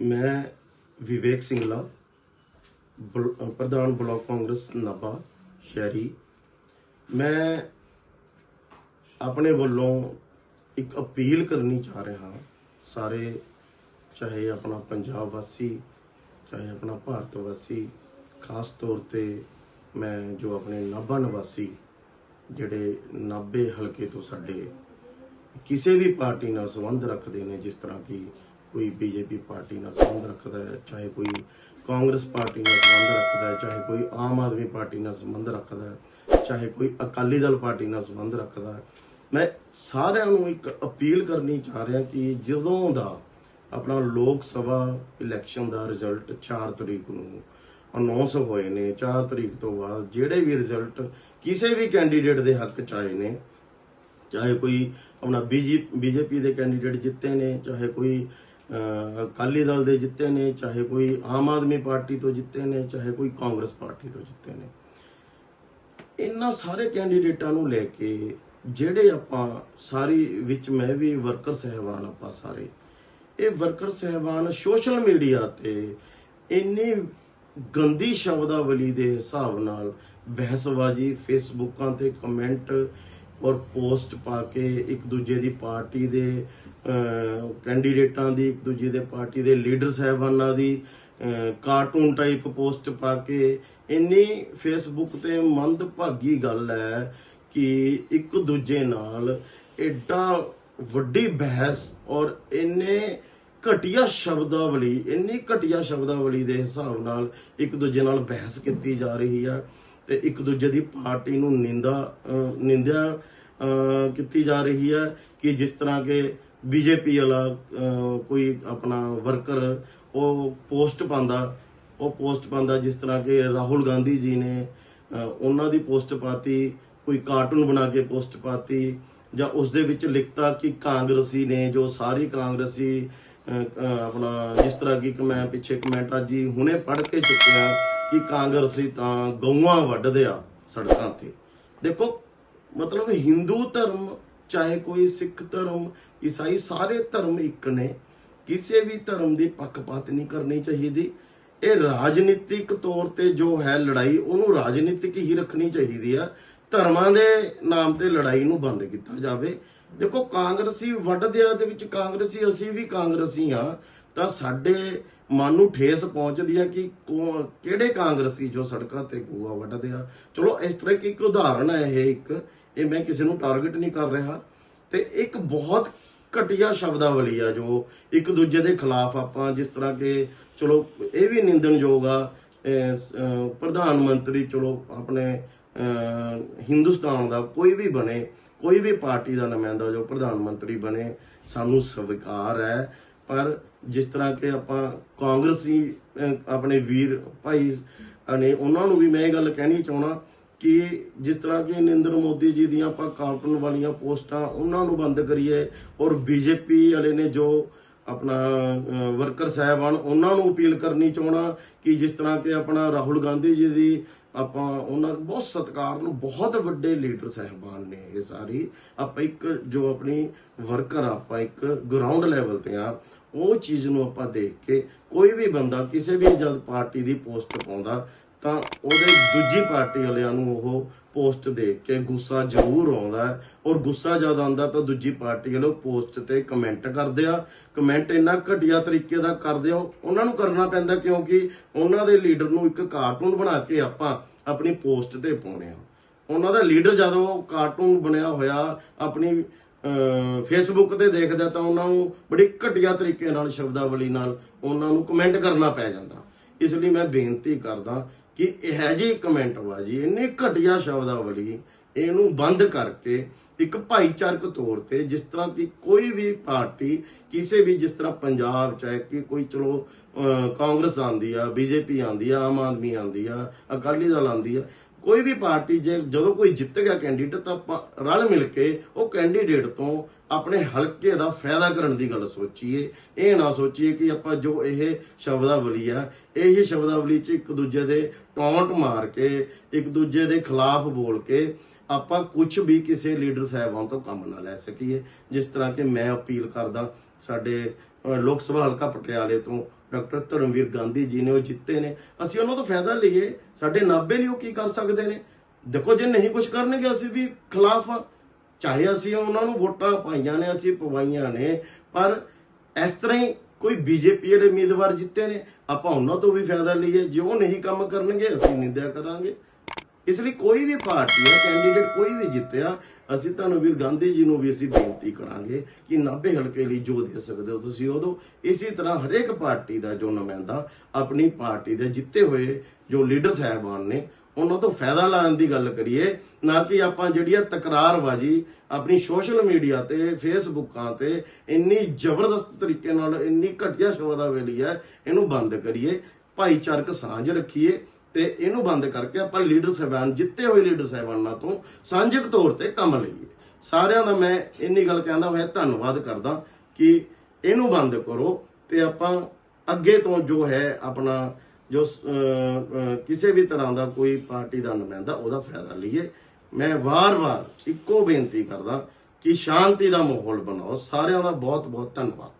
ਮੈਂ ਵਿਵੇਕ ਸਿੰਘਲਾ ਬਲ- ਪ੍ਰਧਾਨ ਬਲਾਕ ਕਾਂਗਰਸ ਨਾਭਾ ਸ਼ਹਿਰੀ। ਮੈਂ ਆਪਣੇ ਵੱਲੋਂ ਇੱਕ ਅਪੀਲ ਕਰਨੀ ਚਾਹ ਰਿਹਾ ਸਾਰੇ, ਚਾਹੇ ਆਪਣਾ ਪੰਜਾਬ ਵਾਸੀ, ਚਾਹੇ ਆਪਣਾ ਭਾਰਤ ਵਾਸੀ, ਖਾਸ ਤੌਰ ਤੇ ਮੈਂ ਜੋ ਆਪਣੇ ਨਾਭਾ ਨਿਵਾਸੀ, ਜਿਹੜੇ ਨਾਭੇ ਹਲਕੇ ਤੋਂ ਸਾਡੇ ਕਿਸੇ ਵੀ ਪਾਰਟੀ ਨਾਲ ਸੰਬੰਧ ਰੱਖਦੇ ਨੇ, ਜਿਸ ਤਰ੍ਹਾਂ ਕਿ ਕੋਈ ਬੀਜੇਪੀ ਪਾਰਟੀ ਨਾਲ ਸੰਬੰਧ ਰੱਖਦਾ ਹੈ, ਚਾਹੇ ਕੋਈ ਕਾਂਗਰਸ ਪਾਰਟੀ ਨਾਲ ਸੰਬੰਧ ਰੱਖਦਾ ਹੈ, ਚਾਹੇ ਕੋਈ ਆਮ ਆਦਮੀ ਪਾਰਟੀ ਨਾਲ ਸੰਬੰਧ ਰੱਖਦਾ ਹੈ, ਚਾਹੇ ਕੋਈ ਅਕਾਲੀ ਦਲ ਪਾਰਟੀ ਨਾਲ ਸੰਬੰਧ ਰੱਖਦਾ ਹੈ। ਮੈਂ ਸਾਰਿਆਂ ਨੂੰ ਇੱਕ ਅਪੀਲ ਕਰਨੀ ਚਾਹ ਰਿਹਾ ਕਿ ਜਦੋਂ ਦਾ ਆਪਣਾ ਲੋਕ ਸਭਾ ਇਲੈਕਸ਼ਨ ਦਾ ਰਿਜ਼ਲਟ 4 ਤਰੀਕ ਨੂੰ ਅਨਾਉਂਸ ਹੋਏ ਨੇ 4 ਤਰੀਕ ਤੋਂ ਬਾਅਦ ਜਿਹੜੇ ਵੀ ਰਿਜ਼ਲਟ ਕਿਸੇ ਵੀ ਕੈਂਡੀਡੇਟ ਦੇ ਹੱਕ ਚ ਆਏ ਨੇ, ਚਾਹੇ ਕੋਈ ਆਪਣਾ ਬੀਜੇਪੀ ਦੇ ਕੈਂਡੀਡੇਟ ਜਿੱਤੇ ਨੇ, ਚਾਹੇ ਕੋਈ ਅਕਾਲੀ ਦਲ ਦੇ ਜਿੱਤੇ ਨੇ, ਚਾਹੇ ਕੋਈ ਆਮ ਆਦਮੀ ਪਾਰਟੀ ਤੋਂ ਜਿੱਤੇ ਨੇ, ਚਾਹੇ ਕੋਈ ਕਾਂਗਰਸ ਪਾਰਟੀ ਤੋਂ ਜਿੱਤੇ ਨੇ। ਇਹਨਾਂ ਸਾਰੇ ਕੈਂਡੀਡੇਟਾਂ ਨੂੰ ਲੈ ਕੇ ਜਿਹੜੇ ਆਪਾਂ ਸਾਰੀ ਵਿੱਚ ਮੈਂ ਵੀ ਵਰਕਰ ਸਹਿਬਾਨ ਆਪਾਂ ਸਾਰੇ, ਇਹ ਵਰਕਰ ਸਹਿਬਾਨ ਸੋਸ਼ਲ ਮੀਡੀਆ ਤੇ ਇੰਨੀ ਗੰਦੀ ਸ਼ਬਦਾਵਲੀ ਦੇ ਹਿਸਾਬ ਨਾਲ ਬਹਿਸਬਾਜ਼ੀ ਫੇਸਬੁੱਕਾਂ ਤੇ ਕਮੈਂਟ ਔਰ ਪੋਸਟ ਪਾ ਕੇ ਇੱਕ ਦੂਜੇ ਦੀ ਪਾਰਟੀ ਦੇ ਕੈਂਡੀਡੇਟਾਂ ਦੀ, ਇੱਕ ਦੂਜੇ ਦੇ ਪਾਰਟੀ ਦੇ ਲੀਡਰ ਸਾਹਿਬਾਨਾਂ ਦੀ ਕਾਰਟੂਨ ਟਾਈਪ ਪੋਸਟ ਪਾ ਕੇ ਇੰਨੀ ਫੇਸਬੁੱਕ ਤੇ ਮੰਦਭਾਗੀ ਗੱਲ ਹੈ ਕਿ ਇੱਕ ਦੂਜੇ ਨਾਲ ਐਡਾ ਵੱਡੀ ਬਹਿਸ ਔਰ ਇੰਨੇ ਘਟੀਆ ਸ਼ਬਦਾਵਲੀ, ਇੰਨੀ ਘਟੀਆ ਸ਼ਬਦਾਵਲੀ ਦੇ ਹਿਸਾਬ ਨਾਲ ਇੱਕ ਦੂਜੇ ਨਾਲ ਬਹਿਸ ਕੀਤੀ ਜਾ ਰਹੀ ਆ। ਤੇ ਇੱਕ ਦੂਜੇ ਦੀ ਪਾਰਟੀ ਨੂੰ ਨਿੰਦਾ ਨਿੰਦਿਆ ਕੀਤੀ ਜਾ ਰਹੀ ਹੈ ਕਿ ਜਿਸ ਤਰ੍ਹਾਂ ਕਿ ਬੀਜੇਪੀ ਵਾਲਾ ਕੋਈ ਆਪਣਾ ਵਰਕਰ ਉਹ ਪੋਸਟ ਪਾਉਂਦਾ, ਉਹ ਪੋਸਟ ਪਾਉਂਦਾ ਜਿਸ ਤਰ੍ਹਾਂ ਕਿ ਰਾਹੁਲ ਗਾਂਧੀ ਜੀ ਨੇ ਉਹਨਾਂ ਦੀ ਪੋਸਟ ਪਾਤੀ, ਕੋਈ ਕਾਰਟੂਨ ਬਣਾ ਕੇ ਪੋਸਟ ਪਾਤੀ, ਜਾਂ ਉਸ ਦੇ ਵਿੱਚ ਲਿਖਤਾ ਕਿ ਕਾਂਗਰਸੀ ਨੇ ਜੋ ਸਾਰੀ ਕਾਂਗਰਸੀ ਆਪਣਾ ਜਿਸ ਤਰ੍ਹਾਂ ਕਿ ਮੈਂ ਪਿੱਛੇ ਕਮੈਂਟ ਅੱਜ ਹੀ ਹੁਣੇ ਪੜ੍ਹ ਕੇ ਚੁੱਕਿਆ ਕਿ ਕਾਂਗਰਸੀ ਤਾਂ ਗਊਆਂ ਵੱਢਦੇ ਆ ਸੜਕਾਂ ਤੇ। ਦੇਖੋ, ਮਤਲਬ ਹਿੰਦੂ ਧਰਮ, ਚਾਹੇ ਕੋਈ ਸਿੱਖ ਧਰਮ, ਈਸਾਈ, ਸਾਰੇ ਧਰਮ ਇੱਕ ਨੇ। ਕਿਸੇ ਵੀ ਧਰਮ ਦੀ ਪੱਖਪਾਤ ਨਹੀਂ ਕਰਨੀ ਚਾਹੀਦੀ। ਇਹ ਰਾਜਨੀਤਿਕ ਤੌਰ ਤੇ ਜੋ ਹੈ ਲੜਾਈ, ਉਹਨੂੰ ਰਾਜਨੀਤਿਕ ਹੀ ਰੱਖਣੀ ਚਾਹੀਦੀ ਆ। ਧਰਮਾਂ ਦੇ ਨਾਮ ਤੇ ਲੜਾਈ ਨੂੰ ਬੰਦ ਕੀਤਾ ਜਾਵੇ। ਦੇਖੋ, ਕਾਂਗਰਸੀ ਵੱਡਦਿਆਂ ਦੇ ਵਿੱਚ ਕਾਂਗਰਸੀ, ਅਸੀਂ ਵੀ ਕਾਂਗਰਸੀ ਆ ਤਾਂ ਸਾਡੇ ਮਨ ਨੂੰ ਠੇਸ ਪਹੁੰਚਦੀ ਆ ਕਿ ਕਿਹੜੇ ਕਾਂਗਰਸੀ ਜੋ ਸੜਕਾਂ ਤੇ ਗੋਆ ਵੱਢਦੇ ਆ। ਚਲੋ, ਇਸ ਤਰ੍ਹਾਂ ਕਿ ਇੱਕ ਉਦਾਹਰਣ ਹੈ ਇਹ ਇੱਕ, ਇਹ ਮੈਂ ਕਿਸੇ ਨੂੰ ਟਾਰਗੇਟ ਨਹੀਂ ਕਰ ਰਿਹਾ। ਤੇ ਇੱਕ ਬਹੁਤ ਘਟੀਆ ਸ਼ਬਦਾਵਲੀ ਆ ਜੋ ਇੱਕ ਦੂਜੇ ਦੇ ਖਿਲਾਫ ਆਪਾਂ ਜਿਸ ਤਰ੍ਹਾਂ ਕਿ, ਚਲੋ, ਇਹ ਵੀ ਨਿੰਦਣਯੋਗ ਆ ਪ੍ਰਧਾਨ ਮੰਤਰੀ, ਚਲੋ, ਆਪਣੇ ਹਿੰਦੁਸਤਾਨ ਦਾ ਕੋਈ ਵੀ ਬਣੇ ਕੋਈ ਵੀ ਪਾਰਟੀ ਦਾ ਨੁਮਾਇੰਦਾ ਜੋ ਪ੍ਰਧਾਨ ਮੰਤਰੀ ਬਣੇ ਸਾਨੂੰ ਸਵੀਕਾਰ ਹੈ। ਪਰ ਜਿਸ ਤਰ੍ਹਾਂ ਕਿ ਆਪਾਂ ਕਾਂਗਰਸੀ ਆਪਣੇ ਵੀਰ ਭਾਈ ਨੇ ਉਹਨਾਂ ਨੂੰ ਵੀ ਮੈਂ ਇਹ ਗੱਲ ਕਹਿਣੀ ਚਾਹਣਾ ਕਿ ਜਿਸ ਤਰ੍ਹਾਂ ਕਿ ਨਰਿੰਦਰ ਮੋਦੀ ਜੀ ਦੀਆਂ ਆਪਾਂ ਕਾਰਟੂਨ ਵਾਲੀਆਂ ਪੋਸਟਾਂ ਉਹਨਾਂ ਨੂੰ ਬੰਦ ਕਰੀਏ ਔਰ ਬੀਜੇਪੀ ਵਾਲੇ ਨੇ ਜੋ ਆਪਣਾ ਅਹ, ਵਰਕਰ ਸਾਹਿਬਾਨ ਉਹਨਾਂ ਨੂੰ ਅਪੀਲ ਕਰਨੀ ਚਾਹਣਾ ਕਿ ਜਿਸ ਤਰ੍ਹਾਂ ਕਿ ਆਪਣਾ ਰਾਹੁਲ ਗਾਂਧੀ ਜੀ ਦੀ ਆਪਾਂ ਉਹਨਾਂ ਦਾ ਬਹੁਤ ਸਤਿਕਾਰ ਨੂੰ ਬਹੁਤ ਵੱਡੇ ਲੀਡਰ ਸਾਹਿਬਾਨ ਨੇ ਇਹ ਸਾਰੀ। ਆਪਾਂ ਇੱਕ ਜੋ ਆਪਣੀ ਵਰਕਰ ਆਪਾਂ ਇੱਕ ਗਰਾਊਂਡ ਲੈਵਲ ਤੇ ਆ, ਉਹ ਚੀਜ਼ ਨੂੰ ਆਪਾਂ ਦੇਖ ਕੇ ਕੋਈ ਵੀ ਬੰਦਾ ਕਿਸੇ ਵੀ ਜਦ ਪਾਰਟੀ ਦੀ ਪੋਸਟ ਪਾਉਂਦਾ ਤਾਂ ਉਹਦੇ ਦੂਜੀ ਪਾਰਟੀ ਵਾਲਿਆਂ ਨੂੰ ਉਹ ਪੋਸਟ ਦੇਖ ਕੇ ਗੁੱਸਾ ਜ਼ਰੂਰ ਆਉਂਦਾ ਹੈ। ਔਰ ਗੁੱਸਾ ਜਦ ਆਉਂਦਾ ਤਾਂ ਦੂਜੀ ਪਾਰਟੀ ਵਾਲੇ ਪੋਸਟ ਤੇ ਕਮੈਂਟ ਕਰਦੇ ਆ। ਕਮੈਂਟ ਇੰਨਾ ਘਟੀਆ ਤਰੀਕੇ ਦਾ ਕਰਦੇ ਆ, ਉਹਨਾਂ ਨੂੰ ਕਰਨਾ ਪੈਂਦਾ ਕਿਉਂਕਿ ਉਹਨਾਂ ਦੇ ਲੀਡਰ ਨੂੰ ਇੱਕ ਕਾਰਟੂਨ ਬਣਾ ਕੇ ਆਪਾਂ ਆਪਣੀ ਪੋਸਟ ਤੇ ਪਾਉਣੇ ਆ। ਉਹਨਾਂ ਦਾ ਲੀਡਰ ਜਦੋਂ ਉਹ ਕਾਰਟੂਨ ਬਣਿਆ ਹੋਇਆ, ਆਪਣੀ ਫੇਸਬੁੱਕ ਤੇ ਦੇਖਦਾ ਤਾਂ ਉਹਨਾਂ ਨੂੰ ਬੜੀ ਘਟੀਆ ਤਰੀਕੇ ਨਾਲ ਸ਼ਬਦਾਵਲੀ ਨਾਲ ਉਹਨਾਂ ਨੂੰ ਕਮੈਂਟ ਕਰਨਾ ਪੈ ਜਾਂਦਾ। ਇਸ ਲਈ ਮੈਂ ਬੇਨਤੀ ਕਰਦਾ ਕਿ ਇਹ ਜੀ ਕਮੈਂਟ ਬਾਜੀ ਇੰਨੀ ਘਟੀਆ ਸ਼ਬਦਾਵਲੀ ਇਹਨੂੰ ਬੰਦ ਕਰਕੇ ਇੱਕ ਭਾਈਚਾਰਕ ਤੌਰ ਤੇ ਜਿਸ ਤਰ੍ਹਾਂ ਕਿ ਕੋਈ ਵੀ ਪਾਰਟੀ, ਕਿਸੇ ਵੀ ਜਿਸ ਤਰ੍ਹਾਂ ਪੰਜਾਬ ਚਾਹੇ ਕਿ ਕੋਈ ਚਲੋ ਕਾਂਗਰਸ ਆਂਦੀ ਆ, ਬੀਜੇਪੀ ਆਂਦੀ ਆ, ਆਮ ਆਦਮੀ ਆਂਦੀ ਆ, ਅਕਾਲੀ ਦਲ ਆਂਦੀ ਆ ਕੋਈ ਵੀ ਪਾਰਟੀ ਜੇ ਜਦੋਂ ਕੋਈ ਜਿੱਤ ਗਿਆ ਕੈਂਡੀਡੇਟ ਤਾਂ ਆਪਾਂ ਰਲ ਮਿਲ ਕੇ ਉਹ ਕੈਂਡੀਡੇਟ ਤੋਂ ਆਪਣੇ ਹਲਕੇ ਦਾ ਫਾਇਦਾ ਕਰਨ ਦੀ ਗੱਲ ਸੋਚੀਏ। ਇਹ ਨਾ ਸੋਚੀਏ ਕਿ ਆਪਾਂ ਜੋ ਇਹ ਸ਼ਬਦਾਵਲੀ ਆ, ਇਹ ਸ਼ਬਦਾਵਲੀ ਚ ਇੱਕ ਦੂਜੇ ਦੇ ਟੌਂਟ ਮਾਰ ਕੇ, ਇੱਕ ਦੂਜੇ ਦੇ ਖਿਲਾਫ ਬੋਲ ਕੇ ਆਪਾਂ ਕੁਝ ਵੀ ਕਿਸੇ ਲੀਡਰ ਸਾਹਿਬਾਨ ਤੋਂ ਕੰਮ ਨਾ ਲੈ ਸਕੀਏ। ਜਿਸ ਤਰ੍ਹਾਂ ਕਿ ਮੈਂ ਅਪੀਲ ਕਰਦਾ, ਸਾਡੇ ਲੋਕ ਸਭਾ ਹਲਕਾ ਪਟਿਆਲੇ ਤੋਂ ਡਾਕਟਰ ਧਰਮਵੀਰ ਗਾਂਧੀ ਜੀ ਨੇ ਉਹ ਜਿੱਤੇ ਨੇ। ਅਸੀਂ ਉਹਨਾਂ ਤੋਂ ਫਾਇਦਾ ਲਈਏ। ਸਾਡੇ ਨਾਭੇ ਲਈ ਉਹ ਕੀ ਕਰ ਸਕਦੇ ਨੇ? ਦੇਖੋ, ਜੇ ਨਹੀਂ ਕੁਝ ਕਰਨਗੇ, ਅਸੀਂ ਵੀ ਖਿਲਾਫ ਆ। ਚਾਹੇ ਅਸੀਂ ਉਹਨਾਂ ਨੂੰ ਵੋਟਾਂ ਪਾਈਆਂ ਨੇ, ਅਸੀਂ ਪਵਾਈਆਂ ਨੇ, ਪਰ ਇਸ ਤਰ੍ਹਾਂ ਹੀ ਕੋਈ ਬੀਜੇਪੀ ਦੇ ਉਮੀਦਵਾਰ ਜਿੱਤੇ ਨੇ, ਆਪਾਂ ਉਹਨਾਂ ਤੋਂ ਵੀ ਫਾਇਦਾ ਲਈਏ। ਜੇ ਉਹ ਨਹੀਂ ਕੰਮ ਕਰਨਗੇ, ਅਸੀਂ ਨਿੰਦਿਆ ਕਰਾਂਗੇ। ਇਸ ਲਈ ਕੋਈ ਵੀ ਪਾਰਟੀ ਹੈ ਕੈਂਡੀਡੇਟ ਕੋਈ ਵੀ ਜਿੱਤਿਆ, ਅਸੀਂ ਤੁਹਾਨੂੰ ਵੀਰ ਗਾਂਧੀ ਜੀ ਨੂੰ ਵੀ ਅਸੀਂ ਬੇਨਤੀ ਕਰਾਂਗੇ ਕਿ ਨਾਭੇ ਹਲਕੇ ਲਈ ਜੋ ਦੇ ਸਕਦੇ ਹੋ ਤੁਸੀਂ ਉਦੋਂ ਇਸੇ ਤਰ੍ਹਾਂ ਹਰੇਕ ਪਾਰਟੀ ਦਾ ਜੋ ਨੁਮਾਇੰਦਾ ਆਪਣੀ ਪਾਰਟੀ ਦੇ ਜਿੱਤੇ ਹੋਏ ਜੋ ਲੀਡਰ ਸਾਹਿਬਾਨ ਨੇ, ਉਹਨਾਂ ਤੋਂ ਫਾਇਦਾ ਲੈਣ ਦੀ ਗੱਲ ਕਰੀਏ, ਨਾ ਕਿ ਆਪਾਂ ਜਿਹੜੀ ਆ ਤਕਰਾਰਬਾਜ਼ੀ ਆਪਣੀ ਸੋਸ਼ਲ ਮੀਡੀਆ ਤੇ, ਫੇਸਬੁੱਕਾਂ ਤੇ ਇੰਨੀ ਜ਼ਬਰਦਸਤ ਤਰੀਕੇ ਨਾਲ, ਇੰਨੀ ਘਟੀਆ ਸ਼ਬਦਾਵਲੀ ਹੈ ਇਹਨੂੰ ਬੰਦ ਕਰੀਏ, ਭਾਈਚਾਰਕ ਸਾਂਝ ਰੱਖੀਏ ਤੇ ਇਹਨੂੰ ਬੰਦ ਕਰਕੇ ਆਪਾਂ ਲੀਡਰ ਸਾਹਿਬਾਨ, ਜਿੱਤੇ ਹੋਏ ਲੀਡਰ ਸਾਹਿਬਾਨਾਂ ਤੋਂ ਸਾਂਝਿਕ ਤੌਰ ਤੇ ਕੰਮ ਲਈਏ। ਸਾਰਿਆਂ ਦਾ ਮੈਂ ਇੰਨੀ ਗੱਲ ਕਹਿੰਦਾ ਹੋਇਆ ਧੰਨਵਾਦ ਕਰਦਾ ਕਿ ਇਹਨੂੰ ਬੰਦ ਕਰੋ ਤੇ ਆਪਾਂ ਅੱਗੇ ਤੋਂ ਜੋ ਹੈ ਆਪਣਾ ਜੋ ਕਿਸੇ ਵੀ ਤਰ੍ਹਾਂ ਦਾ ਕੋਈ ਪਾਰਟੀ ਦਾ ਨੁਮਾਇੰਦਾ, ਉਹਦਾ ਫਾਇਦਾ ਲਈਏ। ਮੈਂ ਵਾਰ-ਵਾਰ ਇੱਕੋ ਬੇਨਤੀ ਕਰਦਾ ਕਿ ਸ਼ਾਂਤੀ ਦਾ ਮਾਹੌਲ ਬਣਾਓ। ਸਾਰਿਆਂ ਦਾ ਬਹੁਤ ਬਹੁਤ ਧੰਨਵਾਦ।